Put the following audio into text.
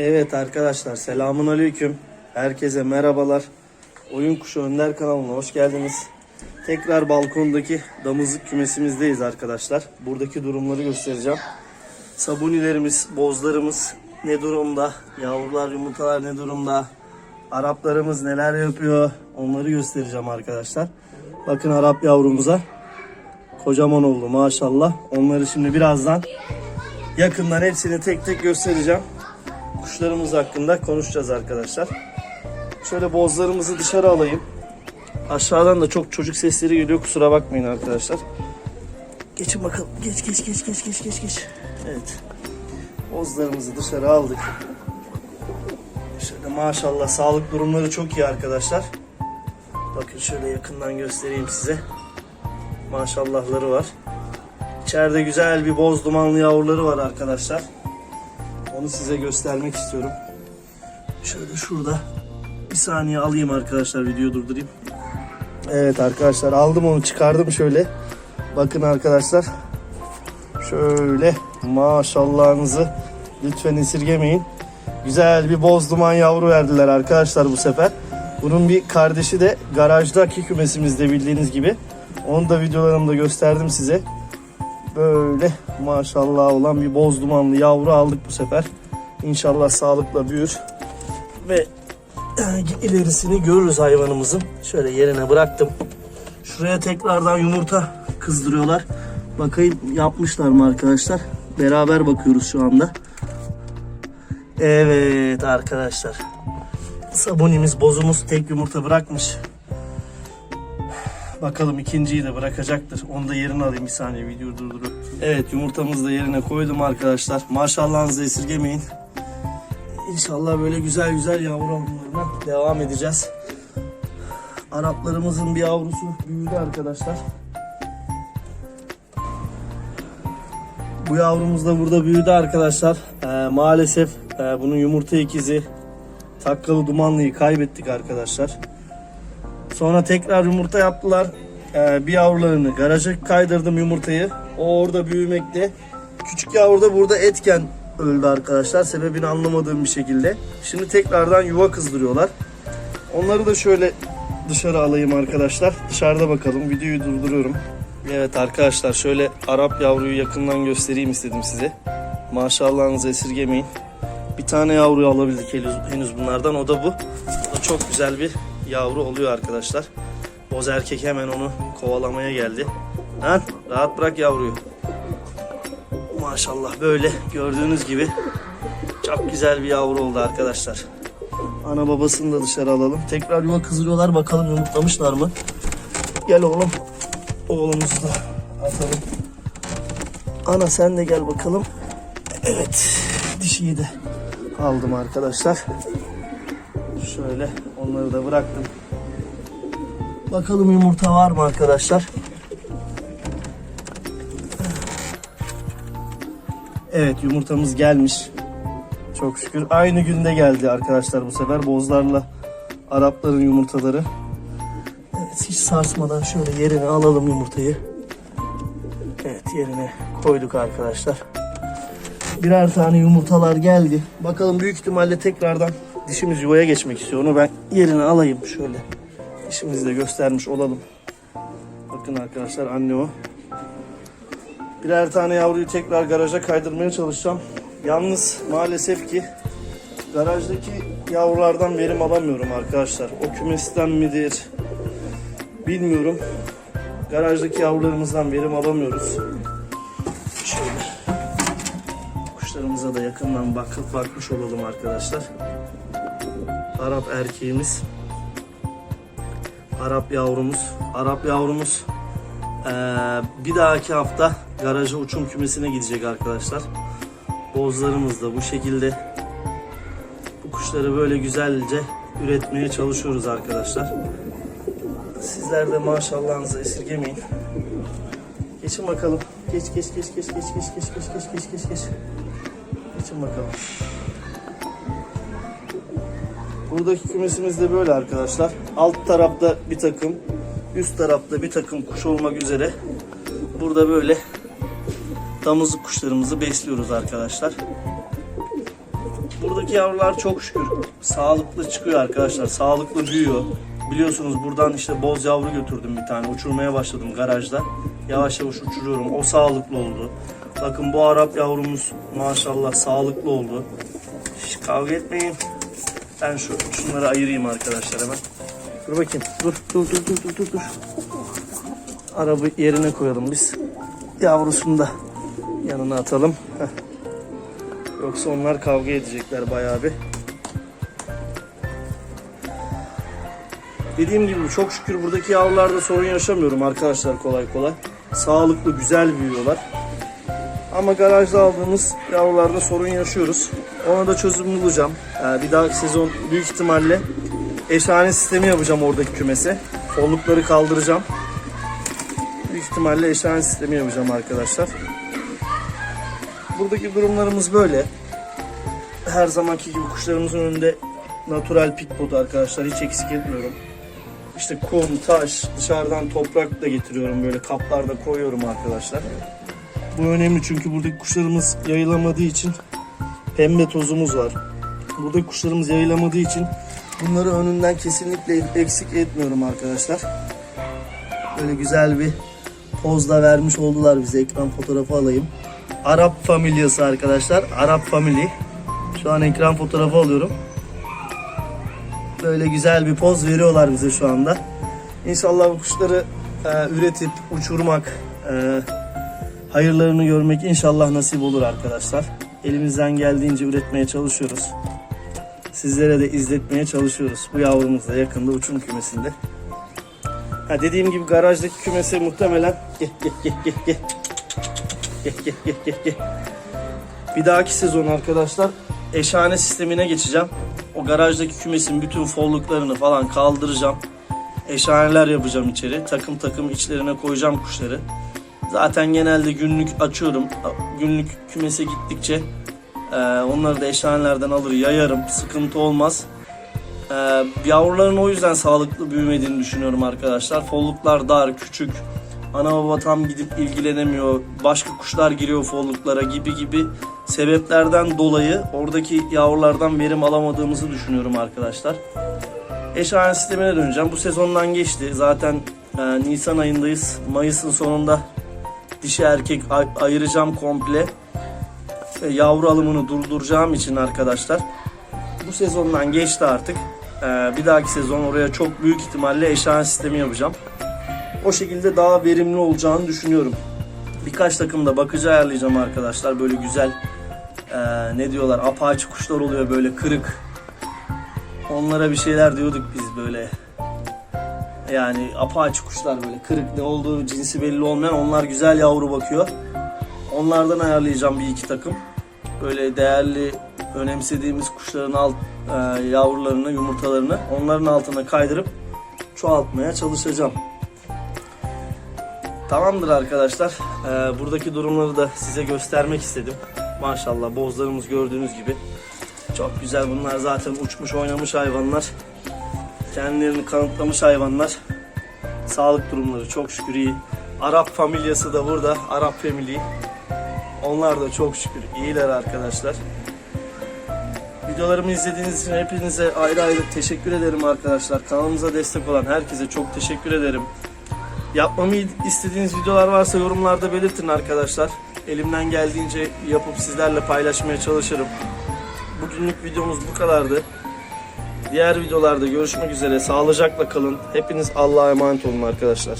Evet arkadaşlar selamun aleyküm. Herkese merhabalar. Oyun Kuşu Önder kanalına hoş geldiniz. Tekrar balkondaki damızlık kümesimizdeyiz arkadaşlar. Buradaki durumları göstereceğim. Sabunilerimiz, bozlarımız ne durumda? Yavrular, yumurtalar ne durumda? Araplarımız neler yapıyor? Onları göstereceğim arkadaşlar. Bakın Arap yavrumuza. Kocaman oldu maşallah. Onları şimdi birazdan yakından hepsini tek tek göstereceğim. Kuşlarımız hakkında konuşacağız arkadaşlar. Şöyle bozlarımızı dışarı alayım. Aşağıdan da çok çocuk sesleri geliyor kusura bakmayın arkadaşlar. Geçin bakalım. Geç geç geç geç geç geç geç. Evet. Bozlarımızı dışarı aldık. Şöyle maşallah sağlık durumları çok iyi arkadaşlar. Bakın şöyle yakından göstereyim size. Maşallahları var. İçeride güzel bir boz dumanlı yavruları var arkadaşlar. Onu size göstermek istiyorum. Şöyle şurada bir saniye alayım arkadaşlar videoyu durdurayım. Evet arkadaşlar aldım onu çıkardım şöyle. Bakın arkadaşlar. Şöyle maşallahınızı lütfen esirgemeyin. Güzel bir boz duman yavru verdiler arkadaşlar bu sefer. Bunun bir kardeşi de garajdaki kümesimizde bildiğiniz gibi. Onu da videolarımda gösterdim size. Böyle maşallah olan bir boz dumanlı yavru aldık bu sefer. İnşallah sağlıkla büyür. Ve ilerisini görürüz hayvanımızın. Şöyle yerine bıraktım. Şuraya tekrardan yumurta kızdırıyorlar. Bakayım yapmışlar mı arkadaşlar? Beraber bakıyoruz şu anda. Evet arkadaşlar. Sabunimiz bozumuz tek yumurta bırakmış. Bakalım ikinciyi de bırakacaktır. Onu da yerine alayım bir saniye video durdurup. Evet yumurtamızı da yerine koydum arkadaşlar. Maşallahınızı esirgemeyin. İnşallah böyle güzel güzel yavru alımlarına devam edeceğiz. Araplarımızın bir yavrusu büyüdü arkadaşlar. Bu yavrumuz da burada büyüdü arkadaşlar. Ee, maalesef e, bunun yumurta ikizi takkalı dumanlıyı kaybettik arkadaşlar. Sonra tekrar yumurta yaptılar. Ee, bir yavrularını garaja kaydırdım yumurtayı. O orada büyümekte. Küçük yavru da burada etken öldü arkadaşlar. Sebebini anlamadığım bir şekilde. Şimdi tekrardan yuva kızdırıyorlar. Onları da şöyle dışarı alayım arkadaşlar. Dışarıda bakalım. Videoyu durduruyorum. Evet arkadaşlar şöyle Arap yavruyu yakından göstereyim istedim size. Maşallahınızı esirgemeyin. Bir tane yavruyu alabildik henüz, henüz bunlardan. O da bu. Bu da çok güzel bir yavru oluyor arkadaşlar. Boz erkek hemen onu kovalamaya geldi. Lan rahat bırak yavruyu. Maşallah böyle gördüğünüz gibi çok güzel bir yavru oldu arkadaşlar. Ana babasını da dışarı alalım. Tekrar yuva kızdırıyorlar bakalım yumurtlamışlar mı? Gel oğlum. Oğlumuzu da atalım. Ana sen de gel bakalım. Evet. Dişiyi de aldım arkadaşlar. Şöyle onları da bıraktım. Bakalım yumurta var mı arkadaşlar? Evet yumurtamız gelmiş. Çok şükür. Aynı günde geldi arkadaşlar bu sefer. Bozlarla Arapların yumurtaları. Evet hiç sarsmadan şöyle yerine alalım yumurtayı. Evet yerine koyduk arkadaşlar. Birer tane yumurtalar geldi. Bakalım büyük ihtimalle tekrardan dişimiz yuvaya geçmek istiyor. Onu ben yerine alayım şöyle. Dişimizi de göstermiş olalım. Bakın arkadaşlar anne o. Birer tane yavruyu tekrar garaja kaydırmaya çalışacağım. Yalnız maalesef ki garajdaki yavrulardan verim alamıyorum arkadaşlar. O kümesten midir bilmiyorum. Garajdaki yavrularımızdan verim alamıyoruz. Şöyle kuşlarımıza da yakından bakıp bakmış olalım arkadaşlar. Arap erkeğimiz. Arap yavrumuz. Arap yavrumuz eee, bir dahaki hafta garaja uçum kümesine gidecek arkadaşlar. Bozlarımız da bu şekilde. Bu kuşları böyle güzelce üretmeye çalışıyoruz arkadaşlar. Sizler de maşallahınızı esirgemeyin. Geçin bakalım. Geç geç geç geç geç geç geç geç geç geç geç geç. Geçin bakalım. Buradaki kümesimiz de böyle arkadaşlar. Alt tarafta bir takım, üst tarafta bir takım kuş olmak üzere. Burada böyle damızlık kuşlarımızı besliyoruz arkadaşlar. Buradaki yavrular çok şükür sağlıklı çıkıyor arkadaşlar. Sağlıklı büyüyor. Biliyorsunuz buradan işte boz yavru götürdüm bir tane. Uçurmaya başladım garajda. Yavaş yavaş uçuruyorum. O sağlıklı oldu. Bakın bu Arap yavrumuz maşallah sağlıklı oldu. Şş, kavga etmeyin. Ben şu şunları ayırayım arkadaşlar hemen. Dur bakayım. Dur dur dur dur dur dur. Araba yerine koyalım biz. Yavrusunu da yanına atalım. Heh. Yoksa onlar kavga edecekler bayağı bir. Dediğim gibi çok şükür buradaki yavrularda sorun yaşamıyorum arkadaşlar kolay kolay. Sağlıklı, güzel büyüyorlar. Ama garajda aldığımız yavrularda sorun yaşıyoruz. Ona da çözüm bulacağım. Ee, bir dahaki sezon büyük ihtimalle eşhane sistemi yapacağım oradaki kümese. Follukları kaldıracağım. Büyük ihtimalle eşhane sistemi yapacağım arkadaşlar. Buradaki durumlarımız böyle. Her zamanki gibi kuşlarımızın önünde natural pitbot arkadaşlar hiç eksik etmiyorum. İşte kum, taş, dışarıdan toprak da getiriyorum böyle kaplarda koyuyorum arkadaşlar. Bu önemli çünkü buradaki kuşlarımız yayılamadığı için pembe tozumuz var. Buradaki kuşlarımız yayılamadığı için bunları önünden kesinlikle eksik etmiyorum arkadaşlar. Böyle güzel bir poz da vermiş oldular bize. Ekran fotoğrafı alayım. Arap familyası arkadaşlar. Arap family. Şu an ekran fotoğrafı alıyorum. Böyle güzel bir poz veriyorlar bize şu anda. İnşallah bu kuşları e, üretip uçurmak, e, hayırlarını görmek inşallah nasip olur arkadaşlar. Elimizden geldiğince üretmeye çalışıyoruz. Sizlere de izletmeye çalışıyoruz. Bu yavrumuz da yakında uçum kümesinde. Ha dediğim gibi garajdaki kümese muhtemelen gel gel gel gel gel. Gel gel gel gel gel. Bir dahaki sezon arkadaşlar eşhane sistemine geçeceğim. O garajdaki kümesin bütün folluklarını falan kaldıracağım. Eşhaneler yapacağım içeri. Takım takım içlerine koyacağım kuşları. Zaten genelde günlük açıyorum. Günlük kümese gittikçe e, onları da eşhanelerden alır yayarım. Sıkıntı olmaz. Ee, yavruların o yüzden sağlıklı büyümediğini düşünüyorum arkadaşlar. Folluklar dar, küçük. Ana baba tam gidip ilgilenemiyor. Başka kuşlar giriyor folluklara gibi gibi sebeplerden dolayı oradaki yavrulardan verim alamadığımızı düşünüyorum arkadaşlar. Eşhane sistemine döneceğim. Bu sezondan geçti. Zaten e, Nisan ayındayız. Mayıs'ın sonunda dişi erkek ay- ayıracağım komple. E, yavru alımını durduracağım için arkadaşlar bu sezondan geçti artık. Ee, bir dahaki sezon oraya çok büyük ihtimalle eşhane sistemi yapacağım. O şekilde daha verimli olacağını düşünüyorum. Birkaç takımda bakıcı ayarlayacağım arkadaşlar. Böyle güzel ee, ne diyorlar apaçı kuşlar oluyor böyle kırık. Onlara bir şeyler diyorduk biz böyle. Yani apaçı kuşlar böyle kırık ne olduğu cinsi belli olmayan onlar güzel yavru bakıyor. Onlardan ayarlayacağım bir iki takım. Böyle değerli önemsediğimiz kuşların alt e, yavrularını, yumurtalarını onların altına kaydırıp çoğaltmaya çalışacağım. Tamamdır arkadaşlar. E, buradaki durumları da size göstermek istedim. Maşallah bozlarımız gördüğünüz gibi. Çok güzel bunlar zaten uçmuş oynamış hayvanlar. Kendilerini kanıtlamış hayvanlar. Sağlık durumları çok şükür iyi. Arap familyası da burada. Arap family. Onlar da çok şükür iyiler arkadaşlar. Videolarımı izlediğiniz için hepinize ayrı ayrı teşekkür ederim arkadaşlar. Kanalımıza destek olan herkese çok teşekkür ederim. Yapmamı istediğiniz videolar varsa yorumlarda belirtin arkadaşlar. Elimden geldiğince yapıp sizlerle paylaşmaya çalışırım. Bugünlük videomuz bu kadardı. Diğer videolarda görüşmek üzere. Sağlıcakla kalın. Hepiniz Allah'a emanet olun arkadaşlar.